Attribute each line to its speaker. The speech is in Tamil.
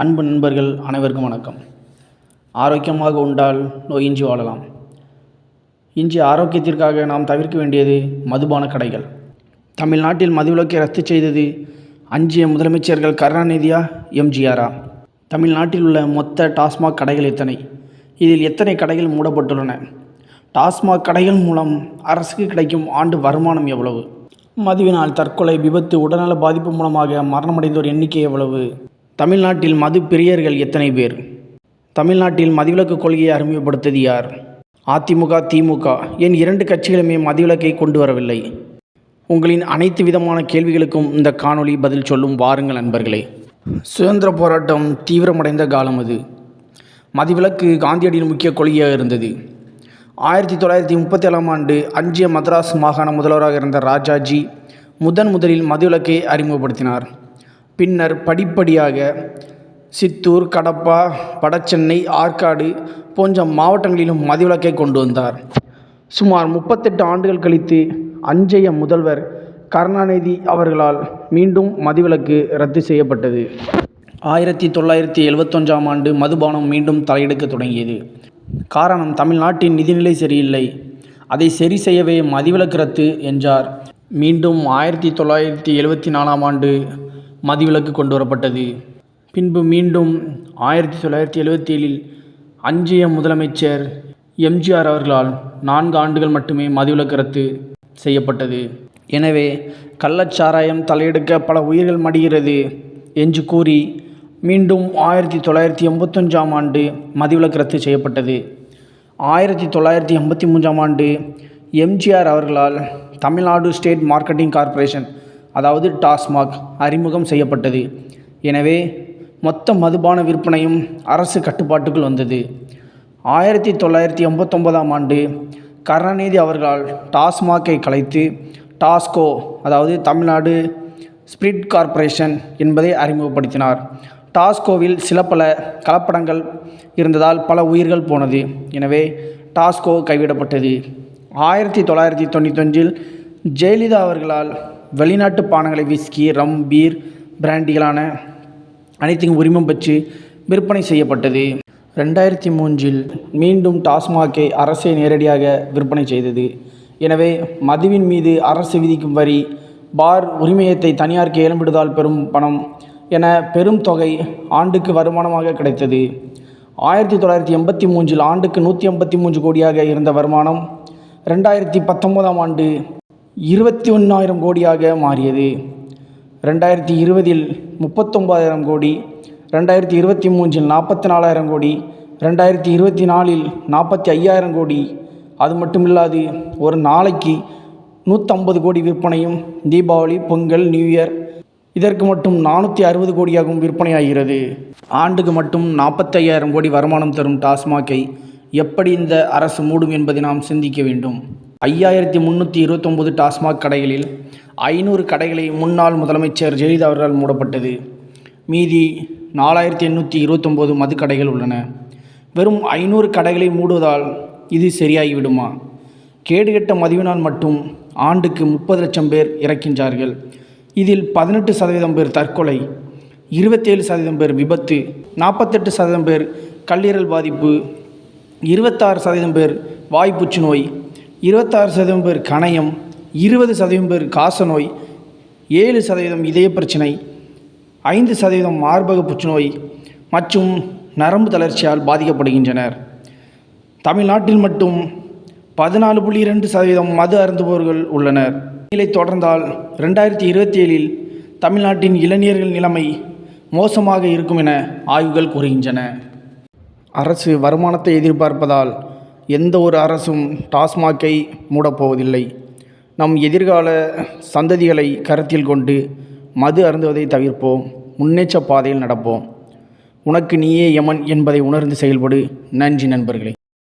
Speaker 1: அன்பு நண்பர்கள் அனைவருக்கும் வணக்கம். ஆரோக்கியமாக உண்டால் நோயின்றி வாழலாம். இன்று ஆரோக்கியத்திற்காக நாம் தவிர்க்க வேண்டியது மதுபான கடைகள். தமிழ்நாட்டில் மதுவிலக்கை ரத்து செய்தது அஞ்சிய முதலமைச்சர்கள் கருணாநிதியா எம்ஜிஆரா? தமிழ்நாட்டில் உள்ள மொத்த டாஸ்மாக் கடைகள் எத்தனை? இதில் எத்தனை கடைகள் மூடப்பட்டுள்ளன? டாஸ்மாக் கடைகள் மூலம் அரசுக்கு கிடைக்கும் ஆண்டு வருமானம் எவ்வளவு? மதுவினால் தற்கொலை விபத்து உடல்நல பாதிப்பு மூலமாக மரணமடைந்தோர் எண்ணிக்கை எவ்வளவு? தமிழ்நாட்டில் மது பிரியர்கள் எத்தனை பேர்? தமிழ்நாட்டில் மதுவிலக்கு கொள்கையை அறிமுகப்படுத்தியது யார்? அதிமுக திமுக. என் இரண்டு கட்சிகளுமே மதுவிலக்கை கொண்டு வரவில்லை? உங்களின் அனைத்து விதமான கேள்விகளுக்கும் இந்த காணொளி பதில் சொல்லும் வாருங்கள் நண்பர்களே. சுதந்திர போராட்டம் தீவிரமடைந்த காலம் அது. மதிவிலக்கு காந்தியடியின் முக்கிய கொள்கையாக இருந்தது. ஆயிரத்தி தொள்ளாயிரத்தி முப்பத்தி ஏழாம் ஆண்டு அஞ்சிய மദ്രാஸ் மாகாண முதல்வராக இருந்த ராஜாஜி முதன் முதலில் மதுவிலக்கை அறிமுகப்படுத்தினார். பின்னர் படிப்படியாக சித்தூர் கடப்பா வடசென்னை ஆற்காடு போன்ற மாவட்டங்களிலும் மதுவிலக்கை கொண்டு வந்தார். சுமார் முப்பத்தெட்டு ஆண்டுகள் கழித்து அஞ்சைய முதல்வர் கருணாநிதி அவர்களால் மீண்டும் மதுவிலக்கு ரத்து செய்யப்பட்டது. ஆயிரத்தி தொள்ளாயிரத்தி எழுவத்தொன்றாம் ஆண்டு மதுபானம் மீண்டும் தலையெடுக்க தொடங்கியது. காரணம் தமிழ்நாட்டின் நிதிநிலை சரியில்லை. அதை சரி செய்யவே மதுவிலக்கு ரத்து என்றார். மீண்டும் ஆயிரத்தி தொள்ளாயிரத்தி எழுவத்தி நாலாம் ஆண்டு மதிவிலக்கு கொண்டு வரப்பட்டது பின்பு மீண்டும் ஆயிரத்தி தொள்ளாயிரத்தி எழுபத்தி ஏழில் அஞ்சிய முதலமைச்சர் எம்ஜிஆர் அவர்களால் நான்கு ஆண்டுகள் மட்டுமே மதுவிலக்கு ரத்து செய்யப்பட்டது. எனவே கள்ளச்சாராயம் தலையெடுக்க பல உயிர்கள் மடிகிறது என்று கூறி மீண்டும் ஆயிரத்தி தொள்ளாயிரத்தி எண்பத்தஞ்சாம் ஆண்டு மதுவிலக்கு ரத்து செய்யப்பட்டது. ஆயிரத்தி தொள்ளாயிரத்தி எண்பத்தி மூன்றாம் ஆண்டு எம்ஜிஆர் அவர்களால் தமிழ்நாடு ஸ்டேட் மார்க்கெட்டிங் கார்ப்பரேஷன் அதாவது டாஸ்மாக் அறிமுகம் செய்யப்பட்டது. எனவே மொத்த மதுபான விற்பனையும் அரசு கட்டுப்பாட்டுக்குள் வந்தது. ஆயிரத்தி தொள்ளாயிரத்தி எண்பத்தொன்பதாம் ஆண்டு கருணாநிதி அவர்களால் டாஸ்மாகை கலைத்து டாஸ்கோ அதாவது தமிழ்நாடு ஸ்பிரிட் கார்ப்பரேஷன் என்பதை அறிமுகப்படுத்தினார். டாஸ்கோவில் சில பல கலப்படங்கள் இருந்ததால் பல உயிர்கள் போனது. எனவே டாஸ்கோ கைவிடப்பட்டது. ஆயிரத்தி தொள்ளாயிரத்தி தொண்ணூத்தொன்றில் ஜெயலலிதா அவர்களால் வெளிநாட்டு பானங்களை விஸ்கி ரம் பீர் பிராண்டிகளான அனைத்தையும் உரிமம் பெற்று விற்பனை செய்யப்பட்டது. ரெண்டாயிரத்தி மூன்றில் மீண்டும் டாஸ்மாகை அரசே நேரடியாக விற்பனை செய்தது. எனவே மதுவின் மீது அரசு விதிக்கும் வரி பார் உரிமையத்தை தனியாருக்கு ஏலம்பிடுதால் பெறும் பணம் என பெரும் தொகை ஆண்டுக்கு வருமானமாக கிடைத்தது. ஆயிரத்தி தொள்ளாயிரத்தி எண்பத்தி மூன்றில் ஆண்டுக்கு நூற்றி ஐம்பத்தி மூன்று கோடியாக இருந்த வருமானம் ரெண்டாயிரத்தி பத்தொம்போதாம் ஆண்டு இருபத்தி ஒன்றாயிரம் கோடியாக மாறியது. ரெண்டாயிரத்தி இருபதில் முப்பத்தொம்பதாயிரம் கோடி ரெண்டாயிரத்தி இருபத்தி மூன்றில் நாற்பத்தி நாலாயிரம் கோடி ரெண்டாயிரத்தி இருபத்தி நாலில் நாற்பத்தி ஐயாயிரம் கோடி. அது மட்டும் இல்லாது ஒரு நாளைக்கு நூற்றம்பது கோடி விற்பனையும் தீபாவளி பொங்கல் நியூ இயர் இதற்கு மட்டும் நானூற்றி அறுபது கோடியாகவும் விற்பனையாகிறது. ஆண்டுக்கு மட்டும் நாற்பத்தையாயிரம் கோடி வருமானம் தரும் டாஸ்மாகை எப்படி இந்த அரசு மூடும் என்பதை நாம் சிந்திக்க வேண்டும். ஐயாயிரத்தி முந்நூற்றி இருபத்தொம்போது டாஸ்மாக் கடைகளில் ஐநூறு கடைகளை முன்னாள் முதலமைச்சர் ஜெயலலிதா அவர்களால் மூடப்பட்டது. மீதி நாலாயிரத்தி எண்ணூற்றி இருபத்தொம்போது மதுக்கடைகள் உள்ளன. வெறும் ஐநூறு கடைகளை மூடுவதால் இது சரியாகிவிடுமா? கேடுகெட்ட மதுவினால் மட்டும் ஆண்டுக்கு முப்பது லட்சம் பேர் இறக்கின்றார்கள். இதில் பதினெட்டு சதவீதம் பேர் தற்கொலை இருபத்தேழு சதவீதம் பேர் விபத்து நாற்பத்தெட்டு சதவீதம் பேர் கல்லீரல் பாதிப்பு இருபத்தாறு சதவீதம் பேர் வாய் புற்றுநோய் இருபத்தாறு சதவீதம் பேர் கணையம் இருபது சதவீதம் பேர் காசநோய் ஏழு சதவீதம் இதய பிரச்சனை ஐந்து சதவீதம் மார்பக புற்றுநோய் மற்றும் நரம்பு தளர்ச்சியால் பாதிக்கப்படுகின்றனர். தமிழ்நாட்டில் மட்டும் பதினாலு புள்ளி இரண்டு சதவீதம் மது அருந்துபவர்கள் உள்ளனர். நிலை தொடர்ந்தால் ரெண்டாயிரத்தி இருபத்தி ஏழில் தமிழ்நாட்டின் இளைஞர்கள் நிலைமை மோசமாக இருக்கும் என ஆய்வுகள் கூறுகின்றன. அரசு வருமானத்தை எதிர்பார்ப்பதால் எந்த ஒரு அரசும் டாஸ்மாகை மூடப்போவதில்லை. நம் எதிர்கால சந்ததிகளை கருத்தில் கொண்டு மது அருந்துவதை தவிர்ப்போம் முன்னேற்ற பாதையில் நடப்போம். உனக்கு நீயே யமன் என்பதை உணர்ந்து செயல்படு. நன்றி நண்பர்களே.